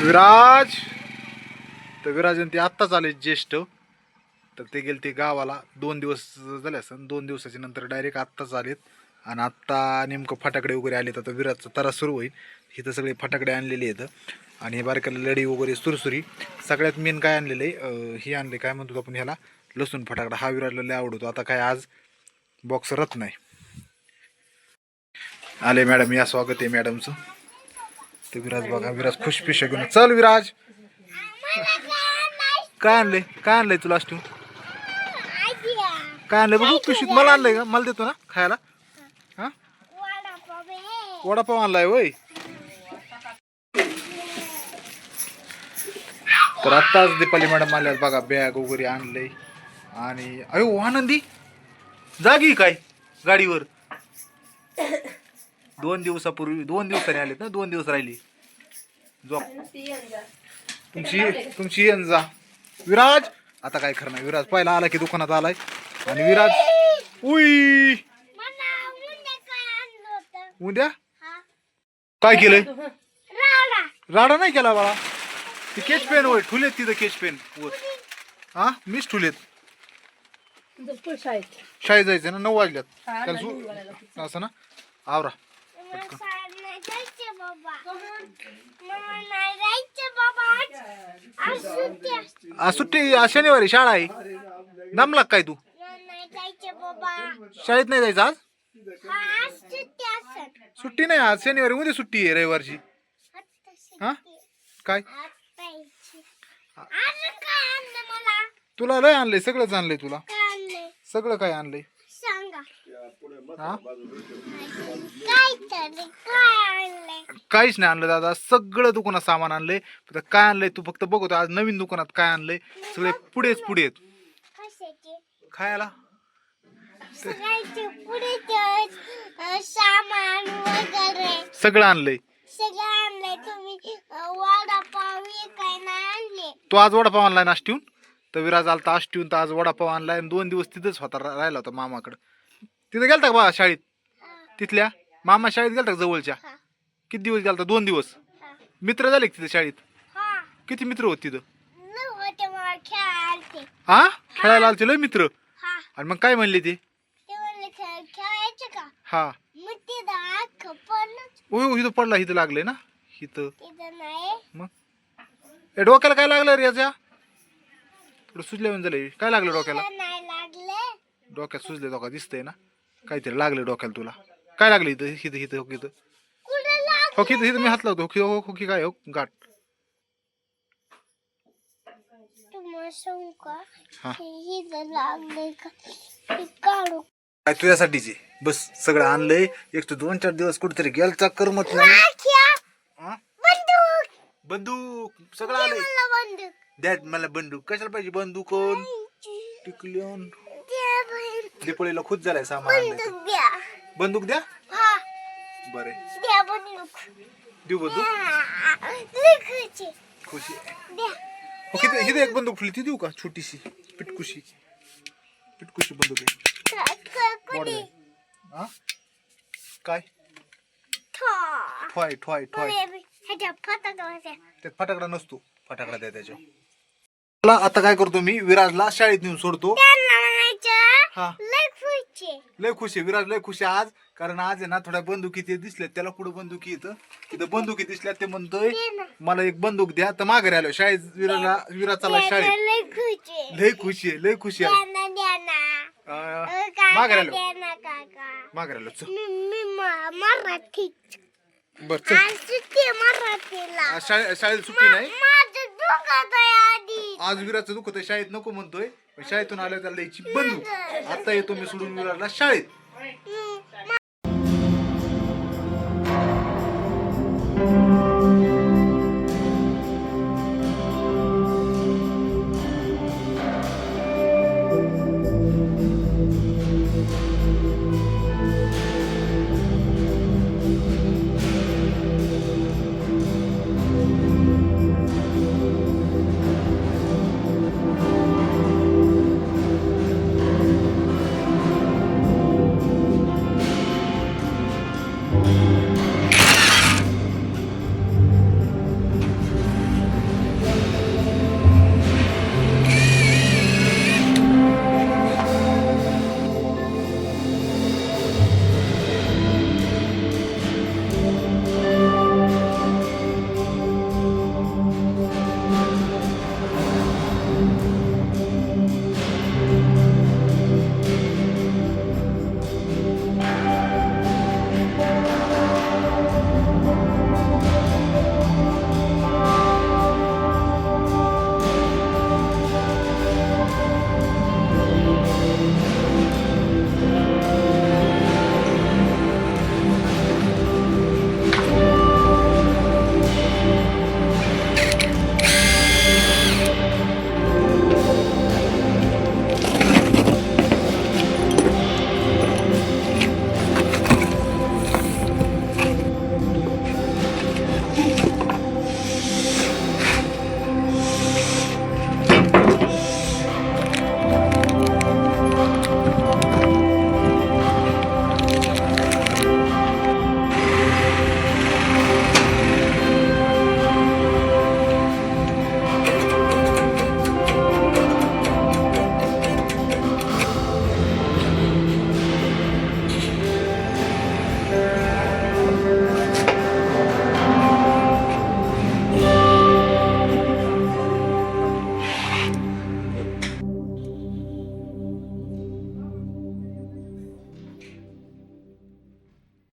विराज. तर विराज आणि ते आत्ताच आले ज्येष्ठ. तर ते गेले ते गावाला. दोन दिवस झाले असं. दोन दिवसाच्या नंतर डायरेक्ट आत्ताच आलेत. आणि आत्ता नेमकं फटाकडे वगैरे आलेत. आता विराजचा तरा सुरू होईल. इथं सगळे फटाकडे आणलेले आहेत. आणि हे बारकाला लढी वगैरे सुरसुरी. सगळ्यात मेन काय आणलेलं आहे? हे आणले काय म्हणतो आपण ह्याला? लसूण फटाकडा. हा विराजला लय आवडतो. आता काय आज बॉक्सरच नाही आले मॅडम. या स्वागत आहे मॅडमचं. तर विराज बघा विराज खुश पिशा घेऊन. चल विराज. काय आणलंय? काय आणलंय तुला अष्टू काय आणलंय बघू? पिशीत मला आणलंय का? मला देतो ना खायला. हा? वडापाव आणलाय वय तर आत्ताच दीपाली मॅडम आल्या बघा बॅग वगैरे आणलंय. आणि अयो आनंदी. जागी काय? गाडीवर. दोन दिवसापूर्वी दोन दिवसांनी आलेत ना? दोन दिवस राहिली. तुमची तुमची येण जा विराज? आता काय खरं नाही विराज पहिला आला की दुकानात आलाय. आणि विराज? उई! उद्या काय केलंय? राडा. नाही केला बाळा. ती केच पेन होय ठुलेत तिथं केच पेन वर. हा? मीच ठुलेत. शाळेत. जायचं ना? नऊ वाजल्यात. त्याला असं ना? आवरा. आज सुट्टी आज शनिवारी शाळा आहे दमला काय तू शाळेत नाही जायचं आज सुट्टी नाही आज शनिवारी उद्या सुट्टी आहे रविवारची हा काय तुला लय आणलंय सगळंच आणलंय तुला सगळं काय आणलंय सांगा हा काय तरी काय आणलंय काहीच नाही आणलं दादा. सगळं दुकानात सामान आणलंय. फक्त काय आणलंय तू फक्त बघतो आज नवीन दुकानात काय आणलंय. सगळे पुढेच पुढे आहेत खायला? सामान वगैरे सगळं आणलंय. सगळं आणलंय तुम्ही वडापाव काय नाही आणले तो आज वडापाव आणलाय नाष्टीहून तर विराज आलता आष्टीहून तर आज वडापाव आणलाय. आणि दोन दिवस तिथंच होता राहिला होता मामाकडं. तिथं गेलता का बा शाळेत? तिथल्या? मामा शाळेत गेलता का जवळच्या? हा. किती दिवस गेलता? दोन दिवस. हा. मित्र झाले का तिथे शाळेत? हा. किती मित्र होते तिथं? न होते मला खेळायचे हा? खेळायला आलते लय मित्र? हा. आणि मग काय म्हणले ते? ते म्हणले खेळ खेळायचे का? हा. मग तिथं ओ, इथं पडला इथं लागलंय ना? इथं. तिथं नाही. मग? ए डोक्याला काय लागलं रे याच्या थोडं सुजल्यावर झालंय. काय लागलं डोक्याला? तिथं नाही लागले. डोक्यात सुजले डोका दिसतंय ना? काहीतरी लागलं डोक्याला तुला. काय लागलं इथं? इथं इथं हो इथं. हो इथं मी हात. लावतो हो हो की काय हो गाठ. तुम्हाला सांगू का? हा. इथं लागले का? काढू. काय तुझ्यासाठीचे बस सगळं आणलंय. एक तर दोन चार दिवस कुठेतरी गेलचा करमत नाही. हा? बंदूक! बंदूक सगळं आलंय. मला बंदूक. दॅट मला बंदूक. कशाला पाहिजे बंदूक कोण? टिकलियन दिपोळीला खुश झालाय सामान बंदूक द्या. हा. बरे. द्या बंदूक. देऊ बंदूक. लिखायचे खुशी. द्या. किती इथे एक बंदूक. फुली ती देऊ का? छोटीशी पिटकुशी. पिटकुशी बंदूक आहे. क- हा? काय? ठो. ठोय ठोय ठोय. ह्याच्या त्यात फटाकडा नसतो. फटाकडा द्या त्याच्या मला आता काय करतो मी? विराजला शाळेत नेऊन सोडतो. त्यांना म्हणायचं हा. लय लय खुश आहे विराज लय खुश आहे आज. कारण आज आहे ना थोड्या बंदुकी ते दिसल्यात. त्याला पुढे बंदुकी येतं तिथं बंदुकी दिसल्यात ते म्हणतोय. मला एक बंदूक द्या. तर माघारी आलो. शाळेत विराजला विराज चालला शाळेत. लय खुशी आहे. लय खुशी आहे अं, माघारी आलो. माघारी आलो. चल. बर चल. आज सुट्टी मराठीला. आज शाळे- शाळेत सुट्टी नाही? माझं दुखत आहे आधी. आज विराचं दुखत शाळेत नको म्हणतोय. शाळेतून आलं त्याला द्यायची बंदूक. आता येतो मी सोडून मुलाला शाळेत.